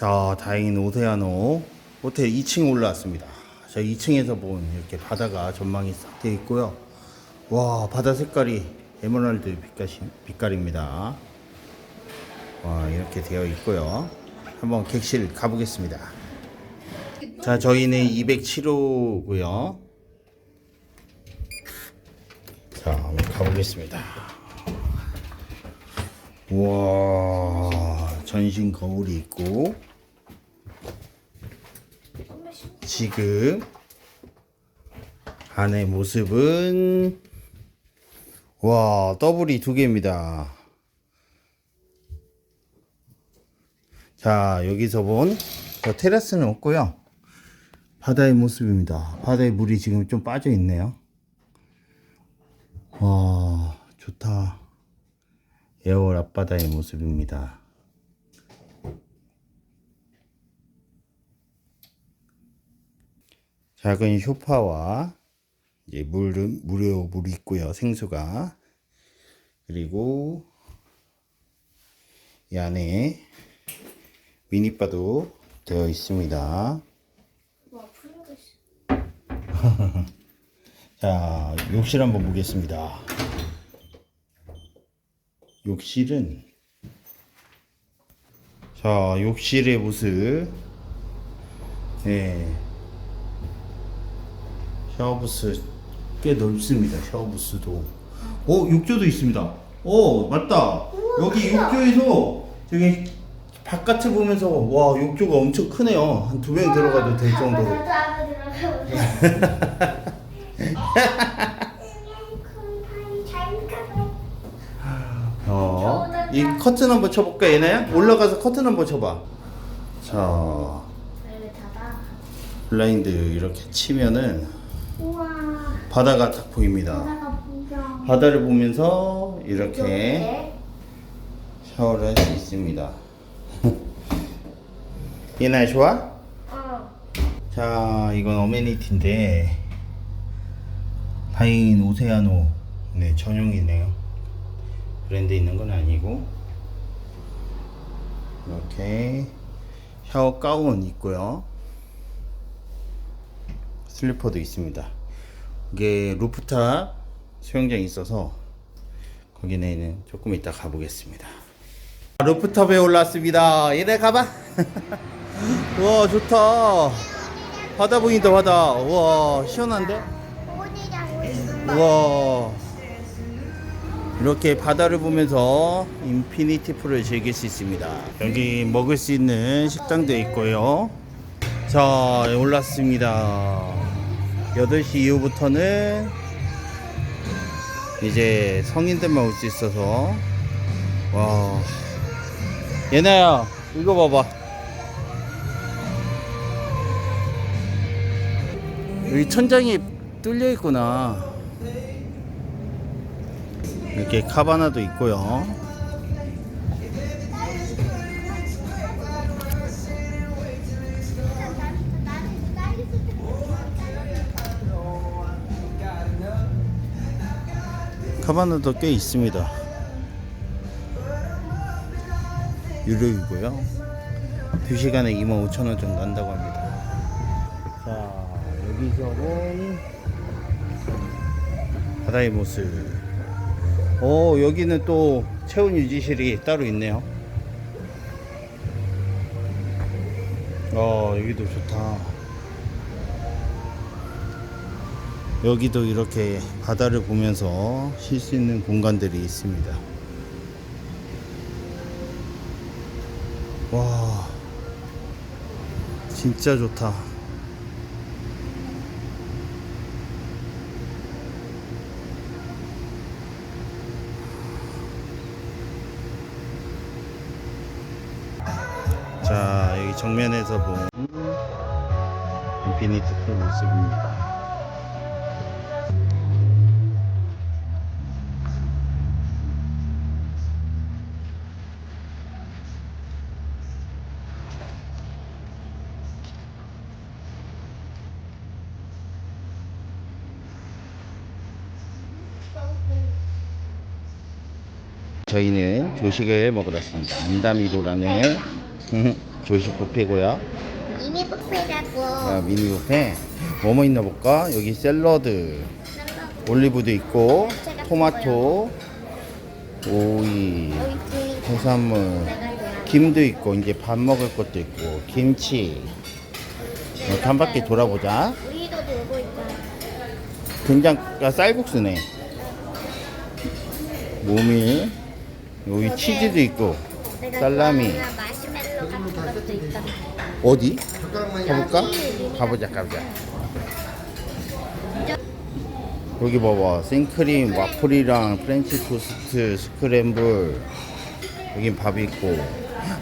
자, 다행히 오세아노 호텔 2층 올라왔습니다. 저 2층에서 본 이렇게 바다가 전망이 싹돼 있고요. 와, 바다 색깔이 에메랄드 빛깔이, 빛깔입니다. 와, 이렇게 되어 있고요. 한번 객실 가보겠습니다. 자, 저희는 207호고요. 자, 한번 가보겠습니다. 우와, 전신 거울이 있고, 지금 안의 모습은, 와, 더블이 두 개입니다. 자, 여기서 본저 테라스는 없고요. 바다의 모습입니다. 바다의 물이 지금 좀 빠져 있네요. 와, 좋다. 에어월 앞바다의 모습입니다. 작은 쇼파와 이제 물, 무료 물이 있고요. 생수가. 그리고 이 안에 미니바도 되어 있습니다. 와. 자, 욕실 한번 보겠습니다. 욕실은 자, 욕실의 모습. 네. 샤워부스 꽤 넓습니다. 샤워부스도. 어, 욕조도 있습니다. 어, 맞다. 여기 욕조에서 저기 바깥을 보면서 와, 욕조가 엄청 크네요. 한 두명 들어가도 될 정도로. 들어가 어, 이 커튼 한번 쳐볼까 얘네야? 올라가서 커튼 한번 쳐봐. 자? 블라인드 이렇게 치면은. 바다가 딱 보입니다. 바다가 보여. 바다를 보면서 이렇게 이렇게. 샤워를 할 수 있습니다. 얘네 좋아? 어. 자, 이건 어메니티인데 다행히 오세아노 네 전용이네요. 브랜드 있는 건 아니고 이렇게 샤워 가운 있고요. 슬리퍼도 있습니다. 이게 루프탑 수영장이 있어서 거기는 조금 이따 가보겠습니다. 루프탑에 올랐습니다. 얘네 가봐. 와 좋다. 바다 보인다 바다. 와 시원한데? 오디장 있어. 와 이렇게 바다를 보면서 인피니티 풀을 즐길 수 있습니다. 여기 먹을 수 있는 식당도 있고요. 자 올랐습니다. 8시 이후부터는 이제 성인들만 올 수 있어서. 와. 얘네야 이거 봐봐. 여기 천장이 뚫려 있구나. 이렇게 카바나도 있고요 카바나도 꽤 있습니다. 유료이고요. 2시간에 25,000원 정도 한다고 합니다. 자 여기서는 바다의 모습. 오 여기는 또 체온 유지실이 따로 있네요. 어 여기도 좋다 여기도 이렇게 바다를 보면서 쉴 수 있는 공간들이 있습니다. 와 진짜 좋다. 자 여기 정면에서 본 인피니트 풀 모습입니다 저희는 조식을 먹으러 왔습니다. 안다미로라는 조식 뷔페고요. 이미 뷔페라고. 아, 미니 뷔페. 뭐뭐 있나 볼까? 여기 샐러드, 올리브도 있고, 토마토, 오이, 해산물. 김도 있고, 이제 밥 먹을 것도 있고, 김치. 이렇게 한 바퀴 돌아보자. 된장, 아, 쌀국수네. 모밀, 여기 치즈도 있고, 내가 살라미. 좋아하는 마시멜로 같은 것도 있다. 어디? 가볼까? 가보자, 가보자. 여기 봐봐. 생크림, 와플이랑 프렌치 토스트, 스크램블. 여긴 밥이 있고.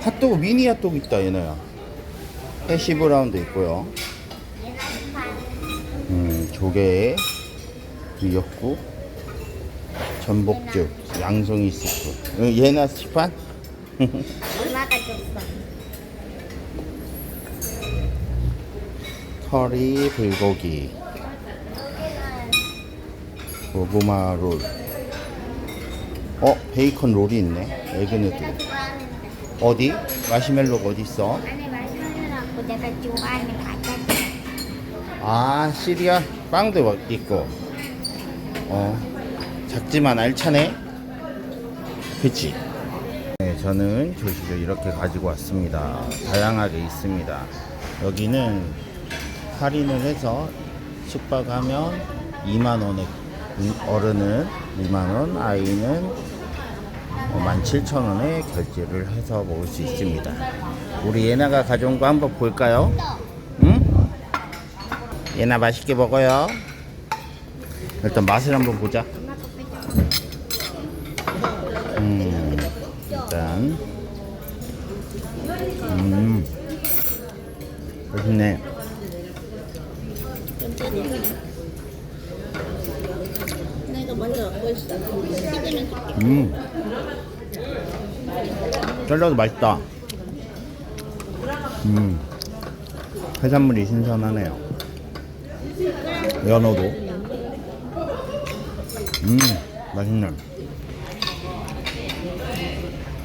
핫도그, 미니 핫도그 있다, 얘네야. 해시 브라운도 있고요. 음, 조개, 미역국, 전복죽, 양송이 스프. 어, 얘나 스판? 엄마가 줬어. 커리, 불고기, 고구마 롤. 어, 베이컨 롤이 있네. 에그누드. 어디? 마시멜로가 어디 있어? 안에 내가 좋아하는 과자들. 아, 시리얼 빵도 있고. 어, 작지만 알차네. 그치? 네, 저는 조식을 이렇게 가지고 왔습니다. 다양하게 있습니다. 여기는 할인을 해서 숙박하면 2만원에, 어른은 2만원, 아이는 17,000원에 결제를 해서 먹을 수 있습니다. 우리 예나가 가져온 거 한번 볼까요? 응? 얘나 맛있게 먹어요. 일단 맛을 한번 보자. 음, 일단, 음, 맛있네. 먹고 있어. 튀기면 좋게. 음, 맛있다. 음, 해산물이 신선하네요. 연어도. 음, 맛있네.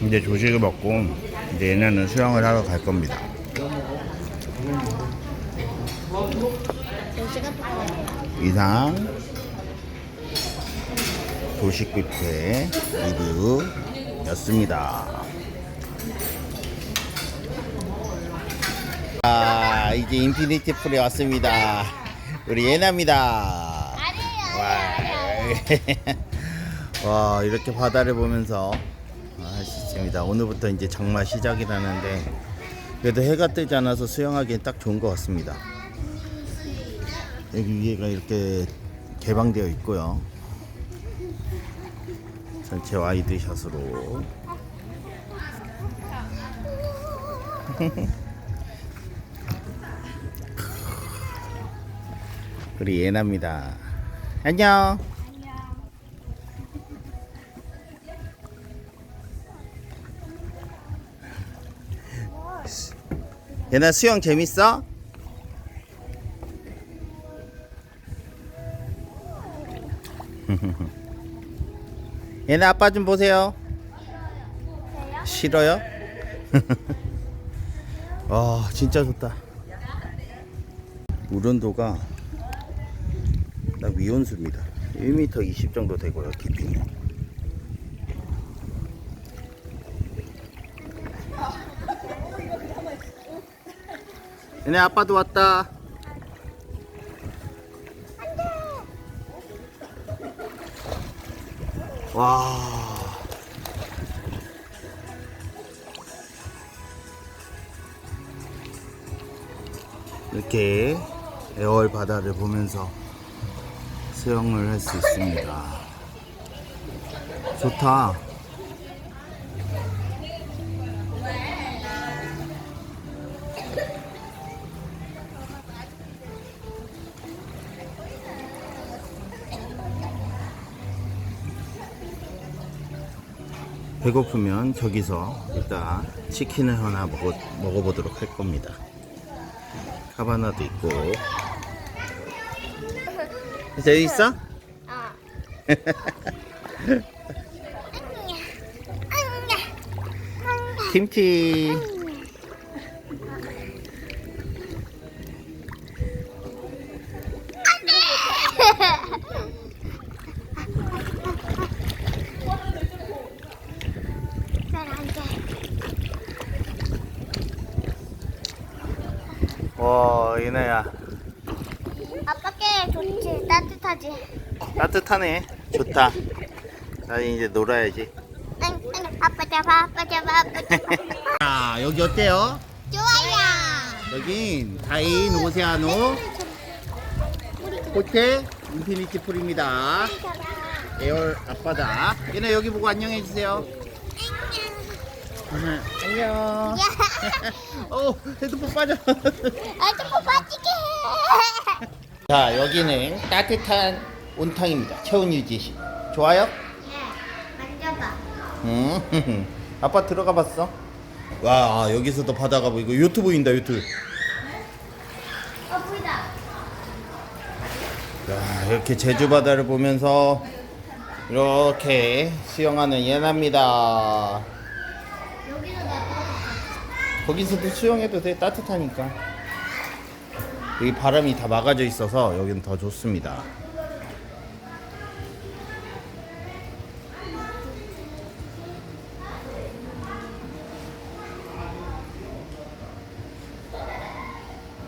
이제 조식을 먹고 이제 얘네는 수영을 하러 갈 겁니다. 이상 조식 뷔페 리뷰였습니다. 아 이제 인피니티 풀에 왔습니다. 우리 예나입니다. 와, 와 이렇게 바다를 보면서 할 수 있습니다. 오늘부터 이제 장마 시작이라는데 그래도 해가 뜨지 않아서 수영하기엔 딱 좋은 것 같습니다. 여기 위에가 이렇게 개방되어 있고요. 전체 와이드 샷으로. 우리 예나입니다. 안녕. 예나 수영 재밌어? 얘네 아빠 좀 보세요. 싫어요? 와 진짜 좋다. 물 온도가 딱 위온수입니다. 1m 20 정도 되고요 깊이는. 얘네 아빠도 왔다. 와. 이렇게 애월 바다를 보면서 수영을 할 수 있습니다. 좋다. 배고프면 저기서 일단 치킨을 하나 먹어, 먹어보도록 할 겁니다. 카바나도 있고. 저기 있어? 아. 김치. 와 이나야 아빠께 좋지 따뜻하지. 따뜻하네 좋다 나 이제 놀아야지 응, 응. 아빠 잡아 아빠 잡아 아빠 잡아. 아 여기 어때요? 좋아요. 여긴 다인 오세아노 호텔 인피니티 풀입니다 에어 앞바다 얘네 여기 보고 안녕해 주세요 안녕 어 헤드폰 빠져 아주 빠지게. 자 여기는 따뜻한 온탕입니다 체온 유지 좋아요? 네, 만져봐. 음 아빠 들어가 봤어 와 여기서도 바다가 보이고 요트 보인다 요트 어 보이다. 야, 이렇게 제주 바다를 보면서 이렇게 수영하는 예나입니다. 거기서도 수영해도 돼 따뜻하니까. 여기 바람이 다 막아져 있어서 여기는 더 좋습니다.